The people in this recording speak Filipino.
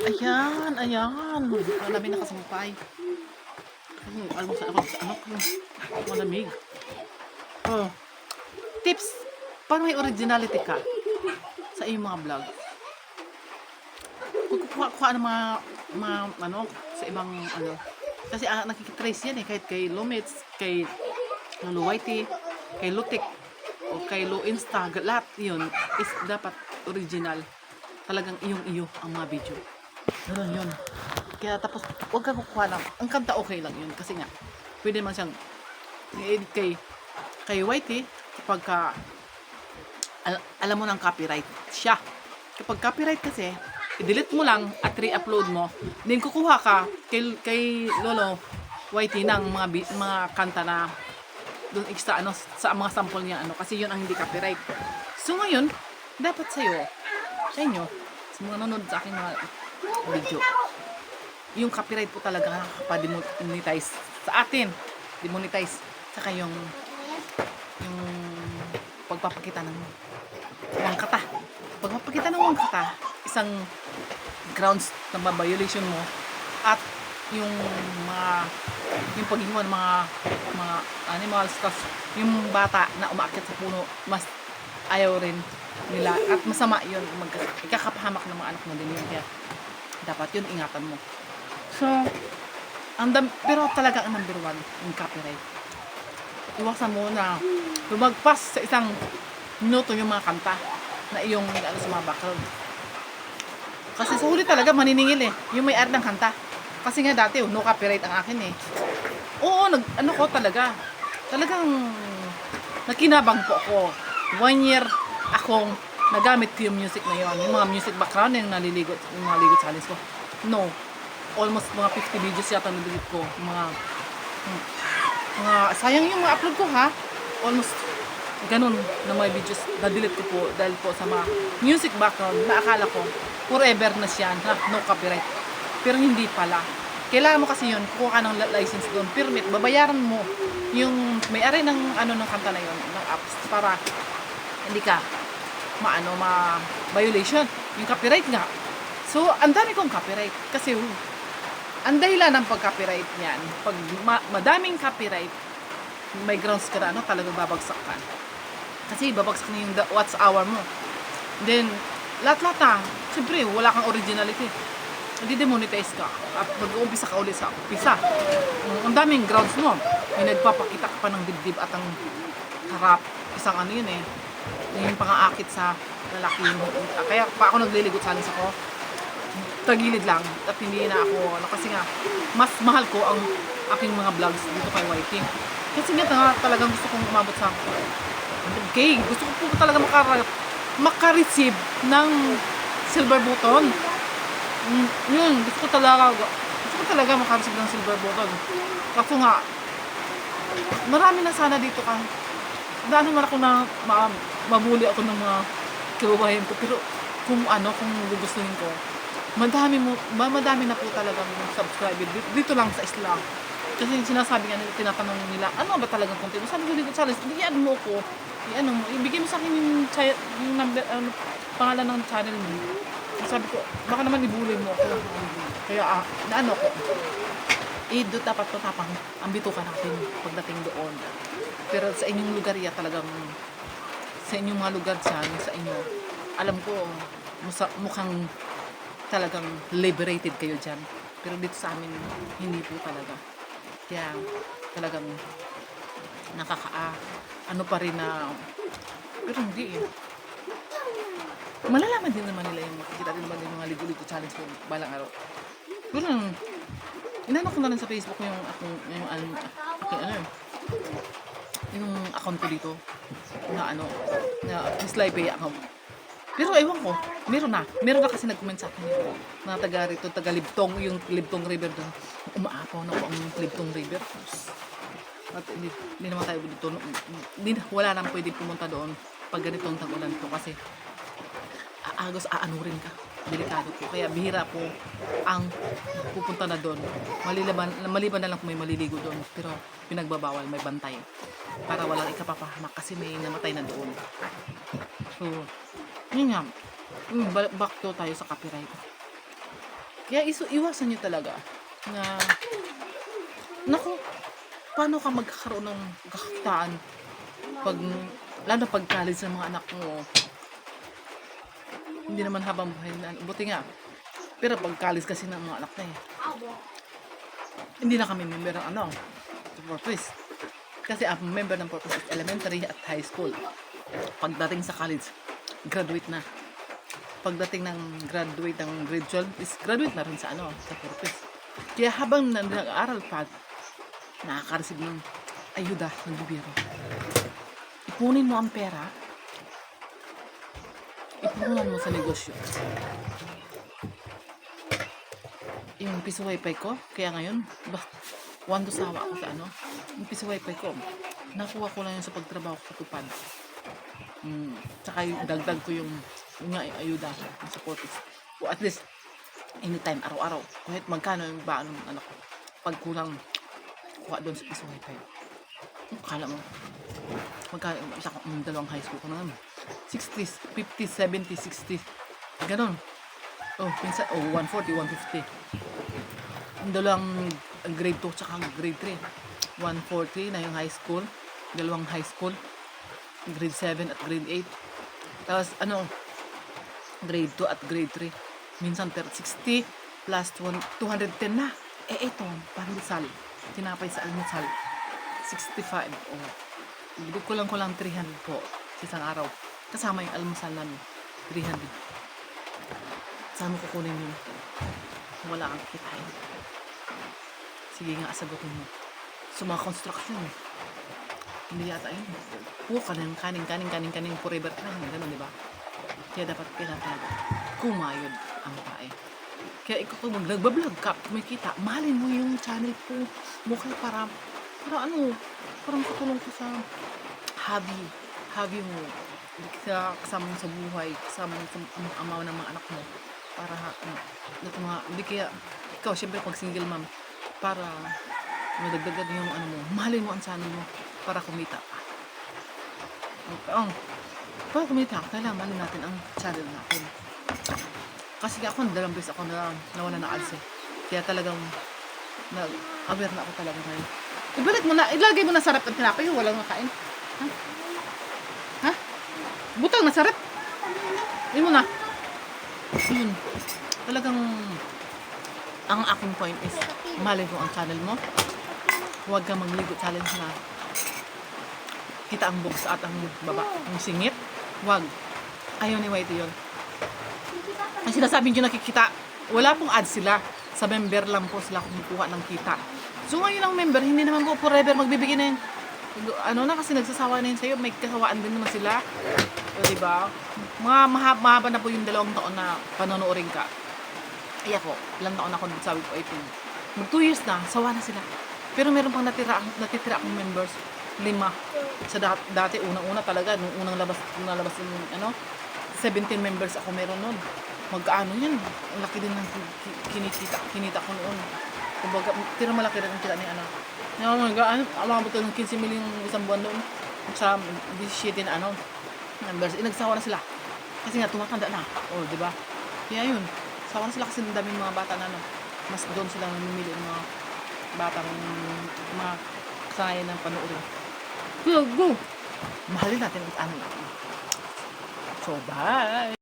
Ayan, ayan. Malamig na kasampay. Ay, alam sa ako, sa hmm, malamig. Oh. Tips, para may originality ka sa iyong mga vlog. Kukuha, kuha ng mga, mga, ano, sa ibang, ano, kasi ah, nakikitrace yan eh, kahit kay Lumits, kay Lolo Whitey, kay Lutik, o kay Lo Insta, lahat yun is dapat original. Talagang iyong-iyo ang mga video. Ganun yun. Kaya tapos, huwag ka kukuha lang. Ang kanta okay lang yun. Kasi nga, pwede man siyang i-edit kay, kay Whitey kapag ka, al- alam mo ng copyright siya. Kapag copyright kasi, i-delete mo lang at re-upload mo. Then kukuha ka kay, kay Lolo Whitey ng mga, mga kanta na doon extra ano sa mga sample niya ano kasi yun ang hindi copyright. So ngayon, dapat sa iyo, sa inyo, sa mga nanonood sa aking mga video, yung copyright po talaga nakakapademonetize sa atin. Demonetize. Saka yung yung pagpapakita ng wangkata. Pagpapakita ng wangkata, isang grounds na violation mo at yung mga yung paghiwa ng mga mga animals tas yung bata na umaakyat sa puno mas ayaw rin nila at masama yun mag ikakapahamak ng mga anak mo din yun kaya dapat yun ingatan mo so ang dam, pero talaga ang number one yung copyright iwasan mo na lumagpas sa isang minuto yung mga kanta na iyong ano sa mga background kasi sa huli talaga maniningil eh yung may art ng kanta kasi nga dati, oh, no copyright ang akin eh. Oo, nag, ano ko talaga. Talagang nakinabang po ako. One year akong nagamit ko yung music na yun. Yung mga music background yung naliligo, yung mga ligo challenge ko. No. Almost mga 50 videos yata naliligo ko. Mga, hmm, mga, sayang yung mga upload ko ha. Almost ganun na mga videos na-delete ko po dahil po sa mga music background na akala ko forever na siya na no copyright. Pero hindi pala. Kailangan mo kasi yun, kuha ka ng li- license doon, permit, babayaran mo yung may-ari ng ano ng kanta na yun, ng apps, para hindi ka maano, ma violation. Yung copyright nga. So, ang dami kong copyright. Kasi, uh, ang dahilan ng pag-copyright niyan, pag ma- madaming copyright, may grounds ka na, ano, talagang babagsak ka. Kasi babagsak na yung watch hour mo. Then, lahat-lahat na, siyempre, wala kang originality hindi demonetize ka at mag-uumpisa ka ulit sa umpisa. Ang daming grounds mo. May nagpapakita ka pa ng dibdib at ang harap. Isang ano yun eh. Yung pangaakit sa lalaki. Kaya pa ako nagliligot sa alis. Tagilid lang. At hindi na ako, ano kasi nga, mas mahal ko ang aking mga vlogs dito kay YT. Kasi nga nga, talagang gusto kong umabot sa okay, gusto ko po talaga makara makareceive ng silver button. Mm, yun, gusto ko talaga, gusto ko talaga makareceive ng silver button. Kaso nga, marami na sana dito ka. Daan naman ako na ma mabuli ako ng mga kababayan ko. Pero kung ano, kung gugustuhin ko, madami mo, ma- madami na po talagang subscriber dito, dito lang sa Islam. Kasi sinasabi nga tinatanong nila, ano ba talagang content? Sabi ko dito, challenge, bigyan mo ko. I-ano mo, ibigay mo sa akin yung, yung number, ano, pangalan ng channel mo. Sabi ko, baka naman ibuli mo ako. Kaya, ah, naano ko. Eh, dapat patapang ang bituka natin pagdating doon. Pero sa inyong lugar ya talagang sa inyong mga lugar dyan, sa inyo, alam ko, mukhang talagang liberated kayo dyan. Pero dito sa amin, hindi po talaga. Kaya talagang nakaka ano pa rin na pero hindi eh. Malalaman din naman nila yung makikita din naman yung mga ligo-ligo challenge ko balang araw. Ganun. Inano ko na rin sa Facebook yung akong yung ano, aking ano yun, yung account ko dito na ano na Miss Live account. Pero ewan ko, meron na. Meron na kasi nag-comment sa akin yun. Na taga rito, taga Libtong, yung Libtong River doon. Umaapaw na po ang Libtong River. At hindi, hindi naman tayo dito. Hindi, wala nang pwede pumunta doon pag ganitong tagulan to kasi aagos aanurin ka. Delikado po. Kaya bihira po ang pupunta na doon. Maliban, maliban na lang kung may maliligo doon. Pero pinagbabawal, may bantay. Para walang ikapapahamak kasi may namatay na doon. So, yun nga. Mm, ba- back to tayo sa copyright. Kaya isu iwasan nyo talaga na naku, paano ka magkakaroon ng kakitaan pag lalo pag college ng mga anak mo hindi naman habang buhay na buti nga. Pero pag college kasi ng mga anak na eh. Hindi na kami member ng ano ng purpose. Kasi ang member ng purpose is elementary at high school. Pagdating sa college graduate na. Pagdating ng graduate ng grade 12 is graduate na rin sa ano sa purpose. Kaya habang na- nag-aaral pa nakaka-receive ng ayuda ng gobyerno. Ipunin mo ang pera ipunan mo sa negosyo. Yung piso wifi ko kaya ngayon ba to sawa ako sa ano yung piso wifi ko nakuha ko lang yun sa pagtrabaho ko sa tupad. Mm, tsaka yung dagdag ko yung yung nga yung ayuda yung support o at least anytime araw-araw kahit magkano yung baano ng anak ko pag kulang kuha doon sa piso wifi. Kala mo magkano isa ko dalawang high school ko naman 60 50 70 60 ganon. Oh minsan oh 140 150 yung dalawang grade 2 tsaka grade 3 140 na yung high school. Dalawang high school. Grade 7 at grade 8 tapos ano grade 2 at grade 3 minsan 60 plus 1 210 na. Eh ito pandesal tinapay sa almusal 65 oh. Bigod ko lang ko lang 300 po sa isang araw kasama yung almusal namin. 300 saan mo kukunin yun? Wala kang kitain. Sige nga sagutin mo. Sa mga construction. Hindi yata yun. Puro kanin kanin kanin kanin kanin forever kanin. Ganun di ba? Kaya dapat kailangan talaga kumayod ang tae kaya ikaw kung nagbablog ka. Kumikita. Mahalin mo yung channel po mo kaya para para ano? Parang katulong ko sa hobby. Hobby mo sa kasama mo sa buhay kasama mo sa am- amaw ng mga anak mo. Para um, ito mga hindi kaya ikaw syempre pag single mom para madagdagan yung ano mo mahalin mo ang channel mo para kumita. Ka ang para kumita ka kailangan mahalin natin ang channel natin. Kasi ako dalawang beses ako na nawala na ads eh kaya talagang na aware na ako talaga ngayon. Ibalik mo na ilagay mo na sarap ang tinapay walang makain. Ha butang na sarap yun mo na yun talagang ang aking point is mahalin mo ang channel mo. Huwag kang magligo challenge na. Kita ang box at ang baba. Ang singit. Huwag. Ayaw ni Whitey yun. Ang sinasabi nyo nakikita wala pong ads sila. Sa member lang po sila kumukuha ng kita. So ngayon ang member hindi naman po forever magbibigay na yun ano na kasi nagsasawa na yun sa'yo may kasawaan din naman sila. O diba? Mga mahaba, mahaba na po yung dalawang taon na panonoodin ka. Ay ako ilang taon ako sabi ko 18 mag 2 years na sawa na sila. Pero meron pang natira natitira akong members lima. Sa dat- dati unang-una talaga nung unang labas unang labas yung ano 17 members ako meron noon magkaano yan ang laki din ng ki- ki- kinikita kinita ko noon. Kumbaga tira malaki rin ang kita ni oh my god ano umabot ng 15 million isang buwan noon sa 17 na ano members eh, nagsawa na sila. Kasi nga tumatanda na. Oh di ba? Kaya yun sawa na sila kasi ang daming mga bata na ano mas doon sila namimili ng mga batang mga kasaya ng panoorin go go! Mahalin natin ang ano so bye